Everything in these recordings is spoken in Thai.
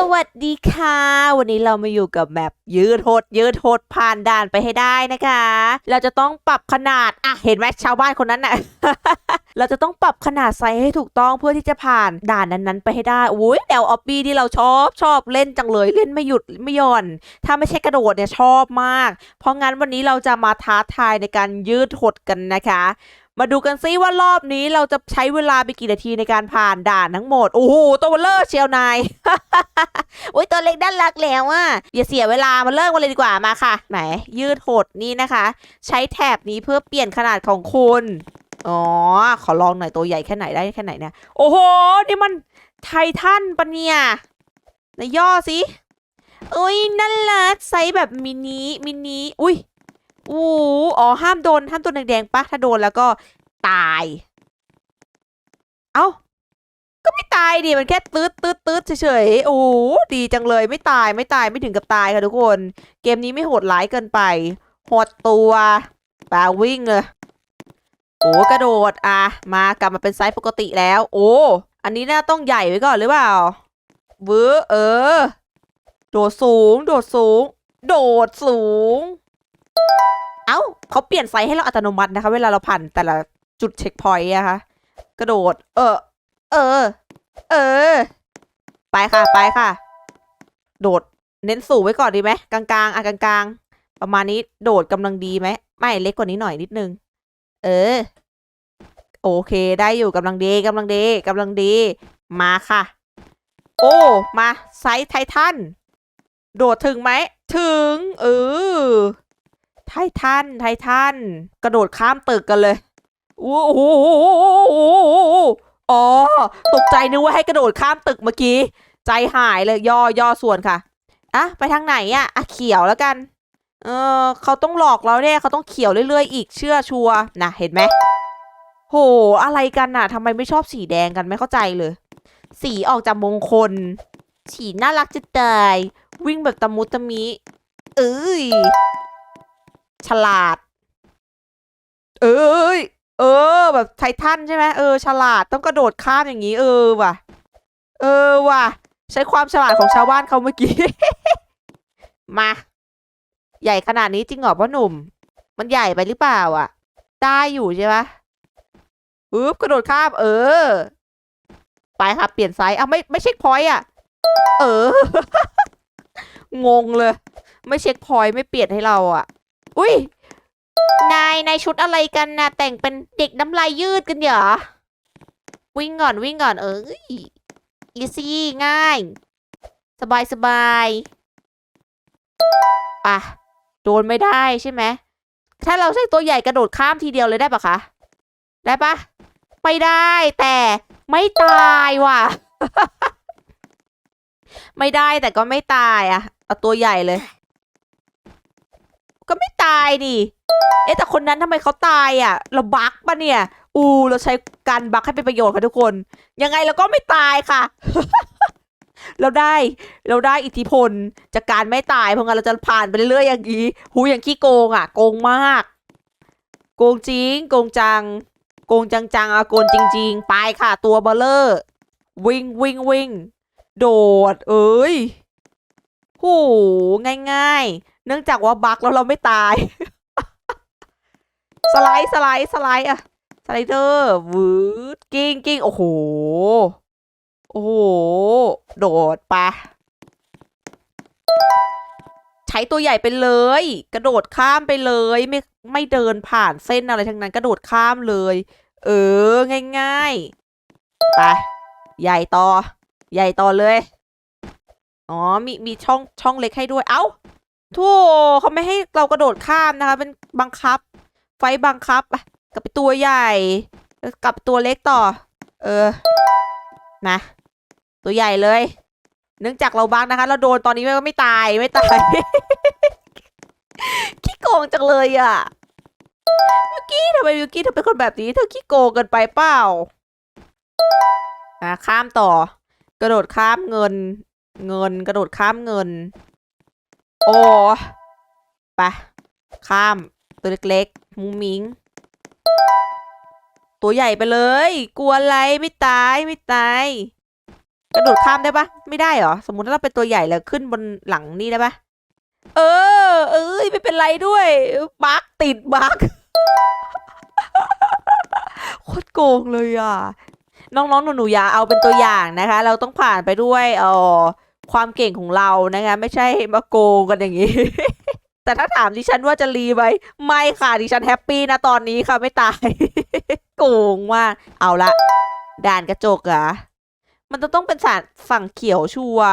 สวัสดีค่ะ วันนี้เรามาอยู่กับแมปยืดหดยืดหดผ่านด่านไปให้ได้นะคะ เราจะต้องปรับขนาดอะเห็นไหมชาวบ้านคนนั้นน่ะ เราจะต้องปรับขนาดไซส์ให้ถูกต้องเพื่อที่จะผ่านด่านนั้นๆ ไปให้ได้อุ้ยแนวออบบี้ที่เราชอบชอบเล่นจังเลยเล่นไม่หยุดไม่หย่อน ถ้าไม่ใช่กระโดดเนี่ยชอบมาก เพราะงั้นวันนี้เราจะมาท้าทายในการยืดหดกันนะคะ มาดูกันซิว่ารอบนี้เราจะใช้เวลาไปกี่นาทีในการผ่านด่านทั้งหมด โอ้โห ตัวเลอร์เชียวนายโอ้ยตัวเล็กด้านรักแล้วอะอย่าเสียเวลามาเริ่มกันเลยดีกว่ามาค่ะ ไหน ยืดหดนี่นะคะ ใช้แถบนี้เพื่อเปลี่ยนขนาดของคุณ อ๋อ ขอลองหน่อยตัวใหญ่แค่ไหนได้แค่ไหนเนี่ย โอ้โห นี่มันไททันปะเนี่ยไหนย่อสิอุ้ยน่ารักไซส์แบบมินิมินิอุ้ย อู้อ๋อห้ามโดนห้ามโดนแดงๆปะถ้าโดนแล้วก็ตาย เอ้า ก็ไม่ตายดิมันแค่ตืดตืดตืดเฉยๆโอ้ดีจังเลยไม่ตายไม่ตายไม่ถึงกับตายค่ะทุกคน เกมนี้ไม่โหดร้ายเกินไปหดตัวปาวิ่งเลยโอ้กระโดดอะมากลับมาเป็นไซส์ปกติแล้ว โอ้อันนี้น่าต้องใหญ่ไว้ก่อนหรือเปล่าเวอเออ โดดสูง โดดสูง โดดสูง เอ้าเขาเปลี่ยนไซส์ให้เราอัตโนมัตินะคะ เวลาเราผ่านแต่ละจุดเช็คพอยต์อะคะกระโดด เออ เออ เออ ไปค่ะไปค่ะ โดดเน้นสูงไว้ก่อนดีไหมกลางๆอะกลางๆ ประมาณนี้โดดกำลังดีไหมไม่เล็กกว่านี้หน่อยนิดนึง เออ โอเค ได้อยู่กำลังดีกำลังดีกำลังดี มาค่ะ โอ้ มาไซส์ไททันโดดถึงไหม ถึง เออ ไททันไททันกระโดดข้ามตึกกันเลยโอ้โหอ๋อ ตกใจนึกว่าให้กระโดดข้ามตึกเมื่อกี้ ใจหายเลยย่อย่อส่วนค่ะอะไปทางไหนอะอะเขียวแล้วกัน เออเขาต้องหลอกเราเนี่ยเขาต้องเขียวเรื่อยๆ อีกเชื่อชัวร์นะเห็นไหมโห อะไรกันน่ะทำไมไม่ชอบสีแดงกันไม่เข้าใจเลย สีออกจากมงคล สีน่ารักจะตายวิ่งแบบตะมุตะมิ เอ้ย ฉลาด เอ้ย เออ แบบไททันใช่ไหมเออ ฉลาดต้องกระโดดข้ามอย่างนี้ เออว่ะ เออว่ะ ใช้ความฉลาดของชาวบ้านเขาเมื่อกี้ มา ใหญ่ขนาดนี้จริงเหรอพ่อหนุ่ม มันใหญ่ไปหรือเปล่า อะ ได้อยู่ใช่ปะอุ๊บกระโดดข้าม เออ ไปค่ะเปลี่ยนไซส์เอาไม่ไม่เช็คพอยต์อะ เออ งงเลย ไม่เช็คพอยต์ไม่เปลี่ยนให้เราอะ อุ้ยนายนายชุดอะไรกันนะแต่งเป็นเด็กน้ำลายยืดกันเหรอวิ่งก่อนวิ่งก่อนเอ้ยอีซี่ง่าย สบายสบายปะโดนไม่ได้ใช่ไหมถ้าเราใช้ตัวใหญ่กระโดดข้ามทีเดียวเลยได้ปะคะ ได้ปะไม่ได้แต่ไม่ตายว่ะ ไม่ได้แต่ก็ไม่ตายอะเอาตัวใหญ่เลย ก็ไม่ตายดิ เอ๊ะแต่คนนั้นทำไมเขาตายอะ เราบักปะเนี่ย อูเราใช้การบักให้เป็นประโยชน์ค่ะทุกคน ยังไงเราก็ไม่ตายค่ะ เราได้ เราได้อิทธิพลจากการไม่ตายเพราะงั้นเราจะผ่านไปเรื่อยๆอย่างนี้ หูอย่างขี้โกงอะ โกงมาก โกงจริง โกงจัง โกงจังจังๆอะโกงจริง ๆ ไปค่ะ ตัวเบลเลอร์ วิ่งวิ่งวิ่งโดด เอ้ยโหง่ายๆ เนื่องจากว่าบักแล้วเราไม่ตาย สไลด์สไลด์สไลด์อะสไลเดอร์วืดกิ้งกิ้งโอ้โห โอ้โห โดดไปะใช้ตัวใหญ่ไปเลย กระโดดข้ามไปเลย ไม่ไม่เดินผ่านเส้นอะไรทั้งนั้น กระโดดข้ามเลย เออ ง่ายๆไปใหญ่ต่อ ใหญ่ต่อเลย อ๋อ มีมีช่องช่องเล็กให้ด้วย เอ้า ทั่วเขาไม่ให้เรากระโดดข้ามนะคะ เป็นบังคับ ไฟบังคับกลับไปตัวใหญ่ กลับไปตัวเล็กต่อ เออ นะ ตัวใหญ่เลย เนื่องจากเราบังนะคะ เราโดนตอนนี้ไม่ไม่ตายไม่ตาย ขี้โกงจังเลยอะมิวกี้ทำไมมิวกี้ถึงเป็นคนแบบนี้เธอขี้โกงเกินไปเปล่าอะข้ามต่อ กระโดดข้ามเงิน เงินกระโดดข้ามเงิน โอ้ไปข้ามตัวเล็กๆ มุ้งมิง ตัวใหญ่ไปเลย กลัวอะไรไม่ตายไม่ตายกระโดดข้ามได้ปะไม่ได้เหรอ สมมุติถ้าเราเป็นตัวใหญ่แล้วขึ้นบนหลังนี่ได้ปะเออ เอ้ยไม่เป็นไรด้วยบักติดบักโคตรโกงเลยอะ น้องๆหนูๆอย่าเอาเป็นตัวอย่างนะคะ เราต้องผ่านไปด้วยเออ ความเก่งของเรานะคะไม่ใช่มาโกงกันอย่างนี้ แต่ถ้าถามดิฉันว่าจะรีไหมไม่ค่ะดิฉันแฮปปี้นะตอนนี้ค่ะไม่ตาย โกงมาเอาละด่านกระจกอะมันจะต้องเป็นสารฝั่งเขียวชัวร์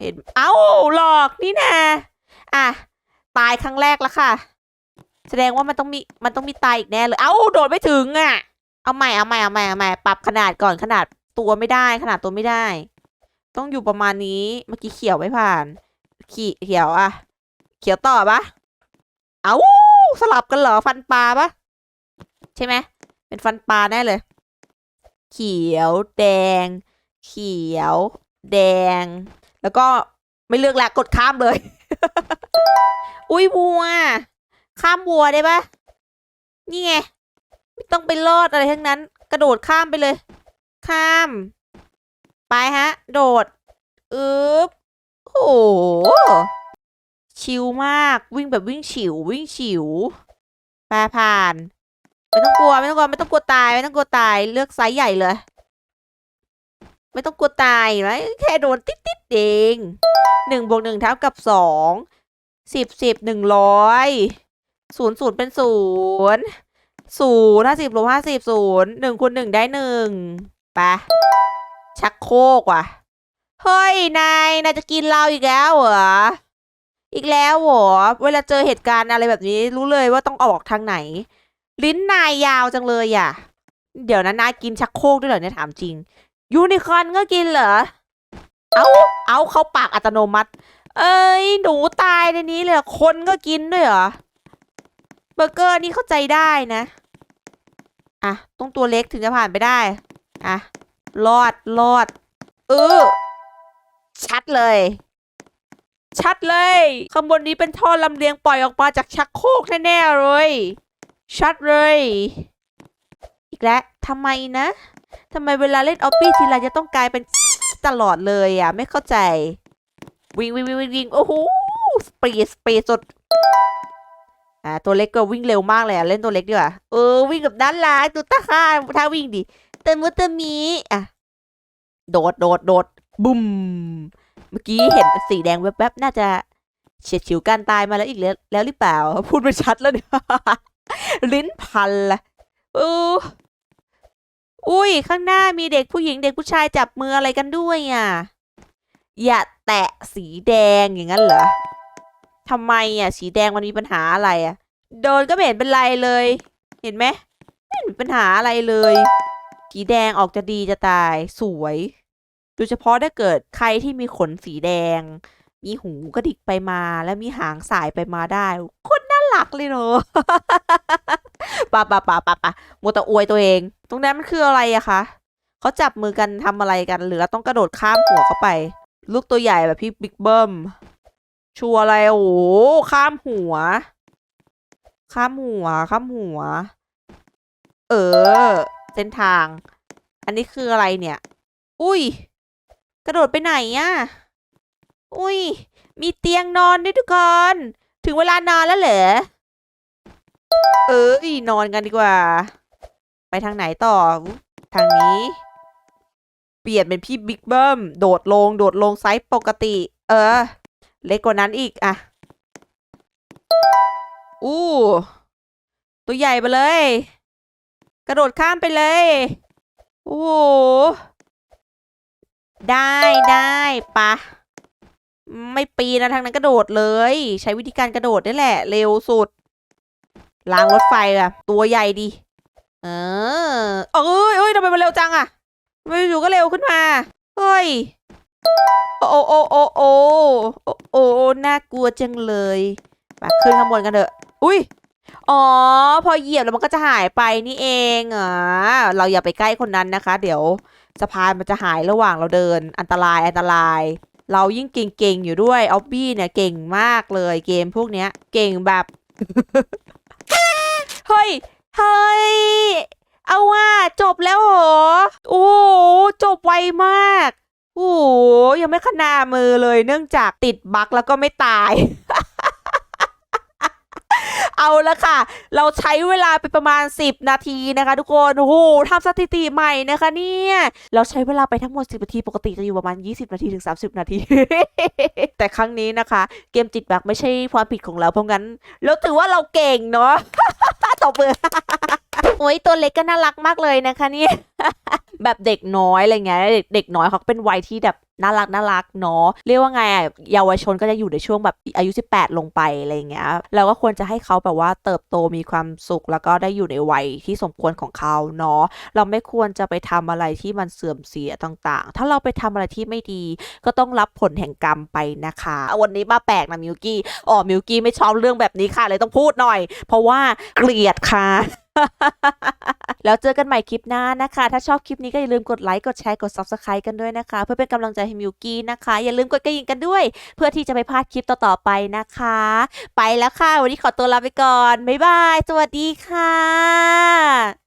เห็น เอ้าหลอกนี่นะอะตายครั้งแรกแล้วค่ะ แสดงว่ามันต้องมีมันต้องมีตายอีกแน่เลย เอ้าโดดไม่ถึงอะเอาใหม่เอาใหม่เอาใหม่เอาใหม่ปรับขนาดก่อนขนาดตัวไม่ได้ ขนาดตัวไม่ได้ ต้องอยู่ประมาณนี้ เมื่อกี้เขียวไม่ผ่าน ขีเขียวอะเขียวต่อปะเอ้าสลับกันเหรอฟันปลาปะใช่ไหมเป็นฟันปลาแน่เลย เขียวแดง เขียว แดง แล้วก็ไม่เลือกละกดข้ามเลย อุ้ยวัว ข้ามวัวได้ปะนี่ไง ไม่ต้องไปลอดอะไรทั้งนั้น กระโดดข้ามไปเลย ข้าม ไปฮะ โดดอึ๊บโอ้โหชิลมากวิ่งแบบวิ่งฉิว วิ่งฉิวแปรผ่าน ไม่ต้องกลัว ไม่ต้องกลัว ไม่ต้องกลัวตาย ไม่ต้องกลัวตาย เลือกไซส์ใหญ่เลย ไม่ต้องกลัวตายนะแค่โดนติดติดเองหนึ่งบวกหนึ่งเท่ากับสองสิบสิบหนึ่งร้อยศูนย์ศูนย์เป็นศูนย์ศูนย์ห้าสิบลบห้าสิบศูนย์หนึ่งคูณหนึ่งได้หนึ่งไป ชักโครกว่ะ เฮ้ย นาย นายจะกินเราอีกแล้วเหรอ อีกแล้วเหรอ เวลาเจอเหตุการณ์อะไรแบบนี้ รู้เลยว่าต้องออกทางไหน ลิ้นนายยาวจังเลยอะ เดี๋ยวนะนายกินชักโครกด้วยเหรอเนี่ยถามจริง ยูนิคอร์นก็กินเหรอ เอาเอาเข้าปากอัตโนมัติ เอ้ย หนูตายในนี้เลยคนก็กินด้วยเหรอ เบอร์เกอร์นี่เข้าใจได้นะ อะ ต้องตัวเล็กถึงจะผ่านไปได้ อะ รอดรอดเออชัดเลย ชัดเลยข้างบนนี้เป็นท่อลำเลียงปล่อยออกมาจากชักโครกแน่ๆเลย ชัดเลย อีกแล้วทำไมนะทำไมเวลาเล่นออปปี้ทีไรจะต้องกลายเป็นตลอดเลยอะ ไม่เข้าใจ วิ่งวิ่งวิ่งวิ่งวิ่งโอ้โหสปีดสปีดสุดอ่าตัวเล็กก็วิ่งเร็วมากเลยอะ เล่นตัวเล็กดีกว่าเออวิ่งกับด้นล่างตัวตาข้าถ้าวิ่งดิ ติมมุตเตมีอะ โดดโดดโดดบุ้มเมื่อกี้เห็นสีแดงแวบๆน่าจะเฉียดฉิวการตายมาแล้วอีกแล้วแล้วหรือเปล่า พูดไม่ชัดแล้วเนี่ยลิ้นพันละเอออุ้ยข้างหน้ามีเด็กผู้หญิงเด็กผู้ชายจับมืออะไรกันด้วยอะ อย่าแตะสีแดงอย่างนั้นเหรอทำไมอะ สีแดงมันมีปัญหาอะไรอะ โดนก็ไม่เห็นเป็นไรเลย เห็นไหมไม่เห็นมีปัญหาอะไรเลย สีแดงออกจะดีจะตายสวยโดยเฉพาะถ้าเกิดใครที่มีขนสีแดง มีหูกระดิกไปมาแล้วมีหางสายไปมาได้คนน่ารักเลยเนอะปะปะปะปะปะมัวแต่อวยตัวเอง ตรงนั้นมันคืออะไรอะคะเขาจับมือกันทำอะไรกันหรือเราต้องกระโดดข้ามหัวเข้าไป ลูกตัวใหญ่แบบพี่บิ๊กเบิ้มชัวอะไรโอ้ข้ามหัว ข้ามหัว ข้ามหัว เออ เส้นทาง อันนี้คืออะไรเนี่ย อุ้ย กระโดดไปไหนอะอุ้ย มีเตียงนอนด้วยทุกคน ถึงเวลานอนแล้วเหรอ เออนอนกันดีกว่า ไปทางไหนต่อ ทางนี้ เปลี่ยนเป็นพี่บิ๊กเบิ้ม โดดลง โดดลงไซส์ปกติ เออ เล็กกว่านั้นอีกอะอู้ ตัวใหญ่ไปเลย กระโดดข้ามไปเลย โอ้โห ได้ได้ปะ ไม่ปีนะทางนั้นกระโดดเลย ใช้วิธีการกระโดดนี่แหละ เร็วสุดรางรถไฟอะตัวใหญ่ดี เออ เอ้ยเอ้ยทำไมมันเร็วจังอะทำไมอยู่ก็เร็วขึ้นมา เฮ้ย โอ้โอ้โอ้โอ้โอ้โอ้น่ากลัวจังเลยมาขึ้นข้างบนกันเถอะ อุ้ย อ๋อ พอเหยียบแล้วมันก็จะหายไปนี่เองอะเราอย่าไปใกล้คนนั้นนะคะ เดี๋ยวสะพานมันจะหายระหว่างเราเดิน อันตรายอันตราย เรายิ่งเก่งๆอยู่ด้วยออบบี้เนี่ยเก่งมากเลยเกมพวกเนี้ย เก่งแบบเฮ้ยเฮ้ยเอาว่าจบแล้วเหรอโอ้จบไวมากโอ้ยังไม่ขนามือเลยเนื่องจากติดบั๊กแล้วก็ไม่ตาย เอาละค่ะ เราใช้เวลาไปประมาณ 10 นาทีนะคะทุกคน โอ้โหทำสถิติใหม่นะคะเนี่ย เราใช้เวลาไปทั้งหมด 10 นาที ปกติจะอยู่ประมาณ 20 นาทีถึง 30 นาที แต่ครั้งนี้นะคะ เกมจิตบักไม่ใช่ความผิดของเรา เพราะงั้น เราถือว่าเราเก่งเนาะตบมือโอ้ยตัวเล็กก็น่ารักมากเลยนะคะเนี่ยแบบเด็กน้อยอะไรเงี้ยเด็กเด็กน้อยเขาเป็นวัยที่แบบ น่ารักน่ารักเนาะเรียกว่าไงอะเยาวชนก็จะอยู่ในช่วงแบบอายุ 18 ลงไปอะไรเงี้ยเราก็ควรจะให้เขาแบบว่าเติบโตมีความสุข แล้วก็ได้อยู่ในวัยที่สมควรของเขาเนาะเราไม่ควรจะไปทำอะไรที่มันเสื่อมเสียต่างๆ ถ้าเราไปทำอะไรที่ไม่ดี ก็ต้องรับผลแห่งกรรมไปนะคะ วันนี้มาแปลกนะมิวกี้อ๋อมิวกี้ไม่ชอบเรื่องแบบนี้ค่ะเลยต้องพูดหน่อย เพราะว่าเกลียดค่ะแล้วเจอกันใหม่คลิปหน้านะคะ ถ้าชอบคลิปนี้ก็อย่าลืมกดไลค์ กดแชร์ กด Subscribe กันด้วยนะคะ เพื่อเป็นกำลังใจใมิวกี้นะคะ อย่าลืมกดกระดิ่งกันด้วย เพื่อที่จะไม่พลาดคลิปต่อๆไปนะคะ ไปแล้วค่ะ วันนี้ขอตัวลาไปก่อน บ๊ายบาย สวัสดีค่ะ